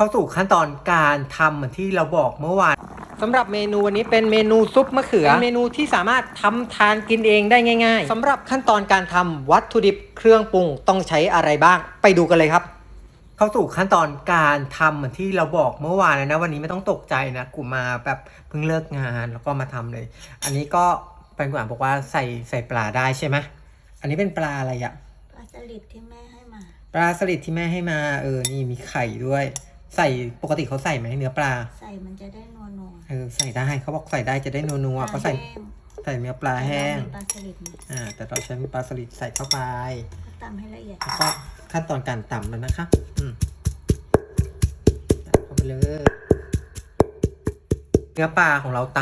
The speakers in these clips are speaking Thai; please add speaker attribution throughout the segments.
Speaker 1: เข้าสู่ขั้นตอนการทำเหมือนที่เราบอกเมื่อวานสำหรับเมนูวันนี้เป็นเมนูซุปมะเขือเป็นเมนูที่สามารถทำทานกินเองได้ง่ายๆสำหรับขั้นตอนการทำวัตถุดิบเครื่องปรุงต้องใช้อะไรบ้าง ไปดูกันเลยครับ เข้าสู่ขั้นตอนการทำเหมือนที่เราบอกเมื่อวานเลยนะ วันนี้ไม่ต้องตกใจนะกูมาแบบเพิ่งเลิกงานแล้วก็มาทำเลย อันนี้ก็เป็นกวางบอกว่าใส่ใส่ปลาได้ใช่ไหมอันนี้เป็นปลาอะไรอะ
Speaker 2: ปลาสลิดที่แม่ให้มา
Speaker 1: ปลาสลิดที่แม่ให้มาเออ นี่มีไข่ด้วย ใส่ปกติเขาใส่ไหมเนื้อปลา
Speaker 2: ใส่มันจะได้นัวนัว
Speaker 1: เออใส่ได้เขาบอกใส่ได้จะได้นัวๆก็ใส่ใส่เนื้อปลาแห้ง
Speaker 2: ปลาสลิดมา
Speaker 1: อ่า แต่เราใช้ปลาสลิดใส่เข้าไป
Speaker 2: ก็ตำให้ละเอียด
Speaker 1: แล้วก็ขั้นตอนการตำแล้วนะคะ อืมใส่เข้าไปเลย เนื้อปลาของเราต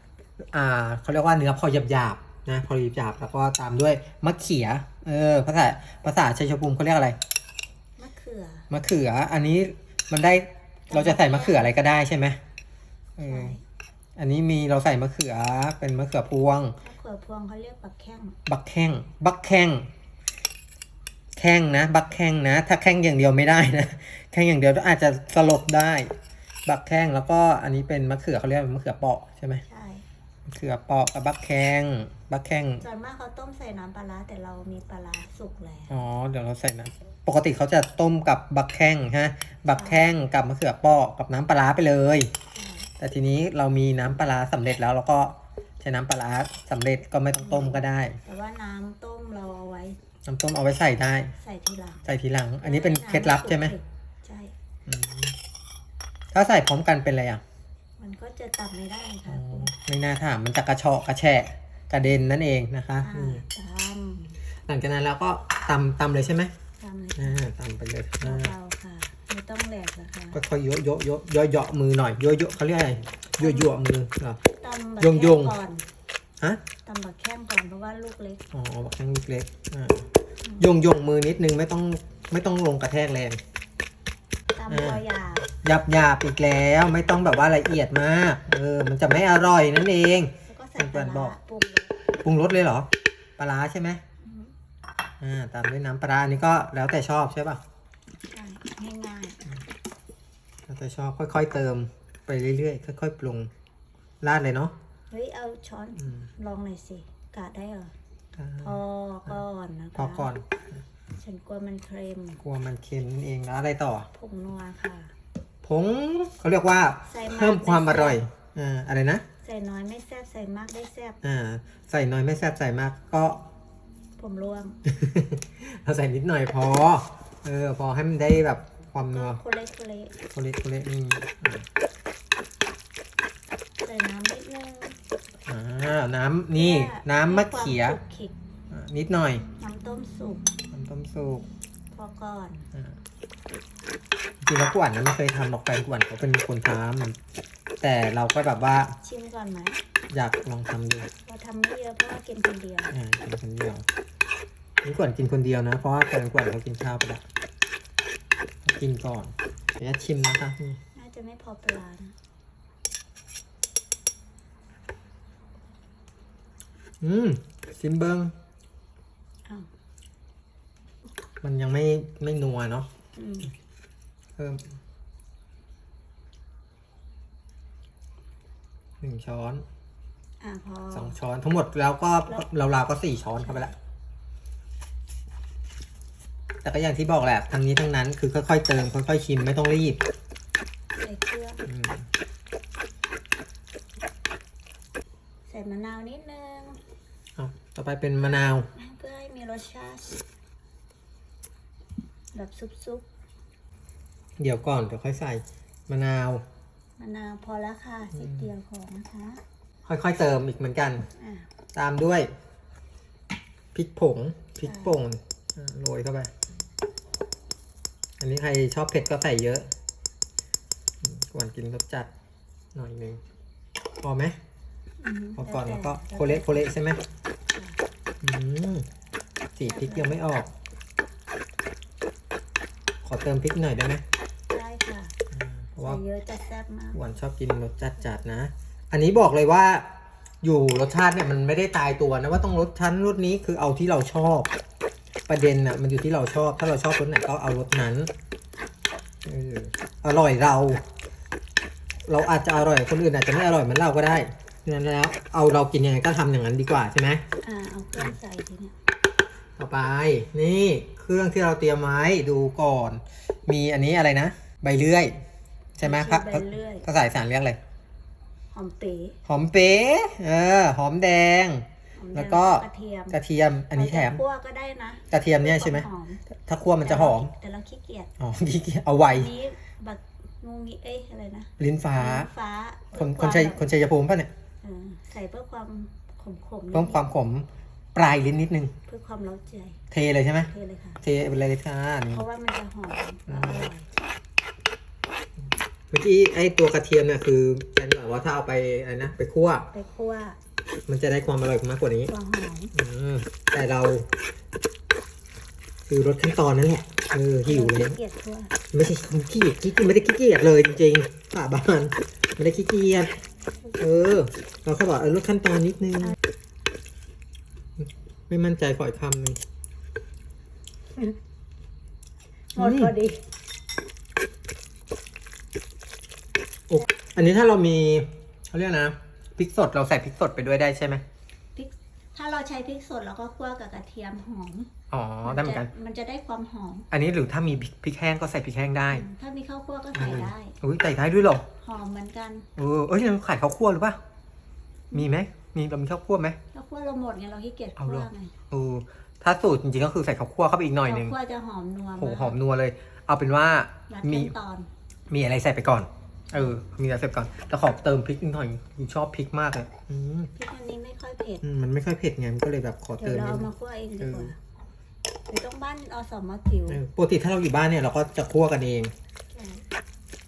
Speaker 1: ำอ่าเขาเรียกว่าเนื้อพอหยาบๆนะพอหยาบๆแล้วก็ตามด้วยมะเขีย เออ ภาษาภาษาชัยภูมิเขาเรียกอะไร
Speaker 2: มะเขือ
Speaker 1: มะเขือ อันนี้ มันได้เราจะใส่มะเขืออะไรก็ได้ใช่ไหมเอ
Speaker 2: ใช่
Speaker 1: ออันนี้มีเราใส่มะเขือเป็นมะเขือพวง
Speaker 2: มะเขือพวงเขาเรียกปักแข้ง
Speaker 1: บักแข้งบักแข้งแข้งนะ บักแข้งนะ ถ้าแข้งอย่างเดียวไม่ได้นะแข้งอย่างเดียวอาจจะสลบได้ บักแข้งแล้วก็อันนี้เป็นมะเขือเขาเรียกว่ามะเขือเปราะใช่ไหม
Speaker 2: ใช่
Speaker 1: มะ เขือเปราะกับบักแข้งบักแข้ง
Speaker 2: ส่วนมากเขาต้มใส่น้ำปลาร้าแต่เรามีปลาร้าสุกแล้ว
Speaker 1: อ๋อเดี๋ยวเราใส่น้ำปกติเขาจะต้มกับบักแข้งฮะบักแข้งกับมะเขือเปราะกับน้ำปลาร้าไปเลย
Speaker 2: ใช่
Speaker 1: แต่ทีนี้เรามีน้ำปลาร้าสำเร็จแล้วเราก็ใช้น้ำปลาร้าสำเร็จก็ไม่ต้องต้มก็ได้
Speaker 2: แต่ว่าน้ำต้มเราเอาไว้
Speaker 1: น้ำต้มเอาไว้ใส่ได้
Speaker 2: ใส่ทีหลัง
Speaker 1: ใส่ทีหลัง อันนี้เป็นเคล็ดลับใช่ไหม
Speaker 2: ใช่
Speaker 1: อืมถ้าใส่พร้อมกันเป็นอะไรอะ
Speaker 2: มันก็จะตับไม่ได้
Speaker 1: อ๋
Speaker 2: ค่ะ
Speaker 1: อ
Speaker 2: คุณ
Speaker 1: ไม่น่าถามมันจะกระเฉาะกระแฉะกระเด็นนั่นเองนะคะ
Speaker 2: อ่า
Speaker 1: อืม
Speaker 2: ต
Speaker 1: หลังจากนั้นเราก็ตำตำเลยใช่ไหมำ
Speaker 2: ตำเลย
Speaker 1: อ่าตำไปเลยอ่า
Speaker 2: เบาๆค่ะ ไม่ต้องแหลกนะคะ
Speaker 1: ค่อยๆโยะโยะโยะโยะโยะมือหน่อยโยะโยะเขาเรียกอะไรโยะโยะมือเหรอ
Speaker 2: ตำบัก
Speaker 1: ยง
Speaker 2: แข้
Speaker 1: ยง
Speaker 2: ก่อน
Speaker 1: ฮะ
Speaker 2: ตำบักแข้งก่อนเพราะว่าลูกเล็ก
Speaker 1: อ๋อบักแข้งเล็กๆอ่าโยงโยงมือนิดนึงไม่ต้องไม่ต้องลงกระแทกแรง
Speaker 2: ตำพอหยาบ
Speaker 1: หยาบหยาบๆอีกแล้วไม่ต้องแบบว่าละเอียดมากเออมันจะไม่อร่อยนั่นเอง
Speaker 2: แล้วก็ใส่ปลา
Speaker 1: เพื่อนๆบอ
Speaker 2: ร้ากปรุงรส
Speaker 1: ปรุงรสเลยเหรอปลาร้าใช่ไหม
Speaker 2: อืม
Speaker 1: อ่าตามด้วยน้ำปลาร้าอันนี้ก็แล้วแต่ชอบใช่ป่ะ
Speaker 2: ใช่ง่าย
Speaker 1: แล้วแต่ชอบค่อย ๆ เติมไปเรื่อยๆค่อย ๆ ปรุงราดเลยเนาะ
Speaker 2: ๆเฮ้ยเอาช้อน
Speaker 1: อืม
Speaker 2: ลองหน่อยสิ กาดได้เหรอ
Speaker 1: อ่า
Speaker 2: พอก่อนนะคะ
Speaker 1: พอก่อน
Speaker 2: ฉันกลัวมันเค็ม
Speaker 1: กลัวมันเค็มนั่นเองแล้วอะไรต่อ
Speaker 2: ผงนัวค่ะ
Speaker 1: ผงเขาเรียกว่า
Speaker 2: ใส่มาก
Speaker 1: เพิ่มความอ
Speaker 2: ไม่แซ่บ
Speaker 1: ร่อยอ่าอะไรนะ
Speaker 2: ใส่น้อยไม่แซ่บใส่มากได้แซ่บ
Speaker 1: อ่าใส่น้อยไม่แซ่บใส่มากก็
Speaker 2: ผมร่วง
Speaker 1: เราใส่นิดหน่อยพอ เออ พอให้มันได้แบบความนัว
Speaker 2: โคเละโคเละ
Speaker 1: โคเละโคเละนี่อ่า
Speaker 2: ใส่น้ำนิดนึง
Speaker 1: อ่าน้ำนี่
Speaker 2: พื่อ
Speaker 1: น้ำมะเขีย
Speaker 2: ให้ความขลุกขลิก
Speaker 1: อ่านิดหน่อย
Speaker 2: น้ำต้มสุก
Speaker 1: น้ำต้มสุก
Speaker 2: พอก่อน
Speaker 1: อ่า จริงๆแล้วกวนนะไม่เคยทำหรอกแฟนกวนเขาเป็นคนทำแต่เราก็แบบว่า
Speaker 2: ชิมก่อนไหม
Speaker 1: อยากลองทำดู
Speaker 2: เราทำไม่เยอะเพราะว่ากินคนเดียว
Speaker 1: อ่ากินคนเดียวนี่กวนกินคนเดียวนะ เพราะว่าแฟนกวนเขากินข้าวไปแล้วเขากินก่อนเดี๋ยวจะชิมนะคะนี่
Speaker 2: น่าจะไม่พอปลานะ
Speaker 1: อืมชิมเบิง
Speaker 2: อ้าว
Speaker 1: มันยังไม่ไม่นัวเนาะ
Speaker 2: อืม
Speaker 1: เพิ่มหนึ่งช้อน
Speaker 2: อ่าพอ
Speaker 1: สองช้อนทั้งหมดแล้วก็
Speaker 2: แล้ว
Speaker 1: ราวๆก็สี่ช้อนเข้าไปละแต่ก็อย่างที่บอกแหละทั้งนี้ทั้งนั้นคือค่อยๆเติมค่อยๆชิมไม่ต้องรีบ
Speaker 2: ใส่เครื่อง
Speaker 1: อืม
Speaker 2: ใส่มะนาวนิดนึง
Speaker 1: เอาต่อไปเป็นมะนาว
Speaker 2: เพื่อให้มีรสชาติแบบซุป
Speaker 1: เดี๋ยวก่อนเดี๋ยวค่อยใส่มะนาว
Speaker 2: ๆมะนาวพอแล้วค่ะนิดเดียวพอนะคะ
Speaker 1: ค่อยๆเติมอีกเหมือนกัน
Speaker 2: อ่า
Speaker 1: ตามด้วยพริกผงพริกป่งอ่าโรยเข้าไป อันนี้ใครชอบเผ็ดก็ใส่เยอะอืมก่อนกินรสจัดหน่อยหนึ่งพอไหม
Speaker 2: อืม
Speaker 1: พอก่อนแล้วก็
Speaker 2: ต่
Speaker 1: โคเละโคเละใช่ไหมอืมสีพริกยังไม่ออก ขอเติมพริกหน่อยได้ไหม
Speaker 2: ได้ค่ะ
Speaker 1: อ่าเพราะ
Speaker 2: ใส่
Speaker 1: ว่า
Speaker 2: เยอะจะแซ่บมาก
Speaker 1: หวานชอบกินรสจัดจัดๆนะ อันนี้บอกเลยว่า อยู่รสชาติเนี่ยมันไม่ได้ตายตัวนะว่าต้องรสชั้นรสนี้คือเอาที่เราชอบ ประเด็นน่ะมันอยู่ที่เราชอบ ถ้าเราชอบรสไหนก็เอารสนั้นเออออร่อยเรา เราอาจจะอร่อยคนอื่นอาจจะไม่อร่อยเหมือนเราก็ได้ดังนั้นแล้ว เอาเรากินยังไงก็ทำอย่างนั้นดีกว่าใช่ไหม
Speaker 2: อ่า เอาเครื่องใส่ทีเนี้ย
Speaker 1: ต่อไปนี่เครื่องที่เราเตรียมไว้ดูก่อน มีอันนี้อะไรนะ ใบเลื่อย ใช่ไหมพระ
Speaker 2: ใบเลื่อย
Speaker 1: ภาษาอีสานเรียกอะไร
Speaker 2: หอมเป๋
Speaker 1: หอมเป๊ะเออ หอมแดง
Speaker 2: หอมดง
Speaker 1: แล้วก็
Speaker 2: กระเทียม
Speaker 1: กระเทียม อันนี้แถม
Speaker 2: เราจะคั่วก็ได้นะ
Speaker 1: กระเทียมเนี่ยใช่ไหม
Speaker 2: หอม
Speaker 1: ถ้าคั่วมันจะหอม
Speaker 2: แต่เราขี้เกียจ
Speaker 1: อ๋อที่เอาไว
Speaker 2: อันนี้บักงูงี้เอ้ยอะไรนะ
Speaker 1: ลิ้นฟ้า
Speaker 2: ลิ้ฟ้า
Speaker 1: คน
Speaker 2: เพื่อ
Speaker 1: คนชัย
Speaker 2: วาม
Speaker 1: คนชัยภูมิป่ะเนี่ย
Speaker 2: เออใส่เพื่อความขมขมๆ
Speaker 1: เพิ่มความขมปลายลิ้นนิดนึง
Speaker 2: เพื่อความเล้าใจ
Speaker 1: เทเลยใช่ไหม
Speaker 2: เทเลยค่ะ
Speaker 1: เทไปเลยค่ะนี่
Speaker 2: เพราะว่ามันจะหอมแล้วอร่อย
Speaker 1: เมื่อกี้ไอ้ตัวกระเทียมเนี่ยคือฉันบอกว่าถ้าเอาไปอะไรนะไปคั่ว
Speaker 2: ไปคั่ว
Speaker 1: มันจะได้ความอร่อยมากกว่านี้
Speaker 2: ความหอม
Speaker 1: อืมแต่เรา คือลดขั้นตอนนั่นแหละเออหิวเลย
Speaker 2: ขี้เกียจคั่ว
Speaker 1: ไม่ใช่ขี้เกียจขี้เกียจไม่ได้ขี้เกียจเลยจริงๆป่าบ้านไม่ได้ขี้เกียจเออ เราแค่บอกเออลดขั้นตอนนิดนึง ไม่มั่นใจขออีกคำหนึ่ง
Speaker 2: หมดพอดี
Speaker 1: อันนี้ถ้าเรามีเขาเรียกนะพริกสดเราใส่พริกสดไปด้วยได้ใช่ไหม
Speaker 2: พริกถ้าเราใช้พริกสดเราก็คั่วกับกระเทียมหอม
Speaker 1: อ๋อได้เหมือนกัน
Speaker 2: จะมันจะได้ความหอม
Speaker 1: อันนี้หรือถ้ามีพริกพริกแห้งก็ใส่พริกแห้งได้
Speaker 2: ถ้ามีข้าวคั่วก็ใส่ได้
Speaker 1: อุ้ยใส่ได้ด้วยเหรอ
Speaker 2: หอมเหมือนกัน
Speaker 1: เออเอ้ยเราขายข้าวคั่วหรือเปล่ามีไหมมีเรามีข้าวคั่วไหม
Speaker 2: ข้าวคั่วเราหมดไงเราขี้เกียจ
Speaker 1: เอา
Speaker 2: คั่
Speaker 1: เหร
Speaker 2: ว
Speaker 1: อ
Speaker 2: ไง
Speaker 1: เออถ้าสูตรจริงๆก็คือใส่ข้าวคั่วเข้าไปอีกหน่อยหนึง
Speaker 2: ข้าวคั่วจะหอมนัว
Speaker 1: โห
Speaker 2: มาก
Speaker 1: หอมนัวเลย เอาเป็นว่า
Speaker 2: รัด
Speaker 1: มี
Speaker 2: ขั้นตอน
Speaker 1: มีอะไรใส่ไปก่อน เออ มีอะไรใส่ไปก่อน แต่ขอเติมพริกนิดหน่อยคือชอบพริกมากเลยอืม
Speaker 2: พริกอันนี้ไม่ค่อยเผ็ด
Speaker 1: อืมมันไม่ค่อยเผ็ดไง มันก็เลยแบบขอ
Speaker 2: เดี๋ย
Speaker 1: เติ
Speaker 2: ว
Speaker 1: ม
Speaker 2: เรา
Speaker 1: นิด
Speaker 2: เอา
Speaker 1: นึ
Speaker 2: มางคั่วเองดีกว่า
Speaker 1: เออ
Speaker 2: หรือต้องบ้านอสมจิ๋ว
Speaker 1: เออปกติถ้าเราอยู่บ้านเนี่ยเราก็จะคั่วกันเอง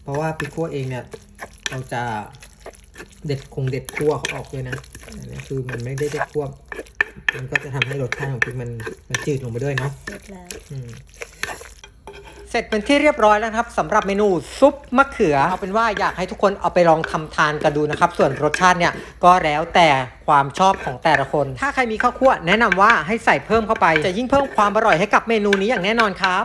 Speaker 1: เพราะว่าพริกคั่วเองเนี่ย เราจะเด็ดคงเด็ดคั่วเขาออกเลยนะอันนี้คือมันไม่ได้เด็ดคั่วมันก็จะทำให้รสชาติของพริกมันมันจืดลงไปด้วยเนาะ
Speaker 2: เสร็จแล้ว
Speaker 1: อืม เสร็จเป็นที่เรียบร้อยแล้วครับสำหรับเมนูซุปมะเขือ เอาเป็นว่าอยากให้ทุกคนเอาไปลองทำทานกันดูนะครับ ส่วนรสชาติเนี่ยก็แล้วแต่ความชอบของแต่ละคน ถ้าใครมีข้าวคั่วแนะนำว่าให้ใส่เพิ่มเข้าไป จะยิ่งเพิ่มความอร่อยให้กับเมนูนี้อย่างแน่นอนครับ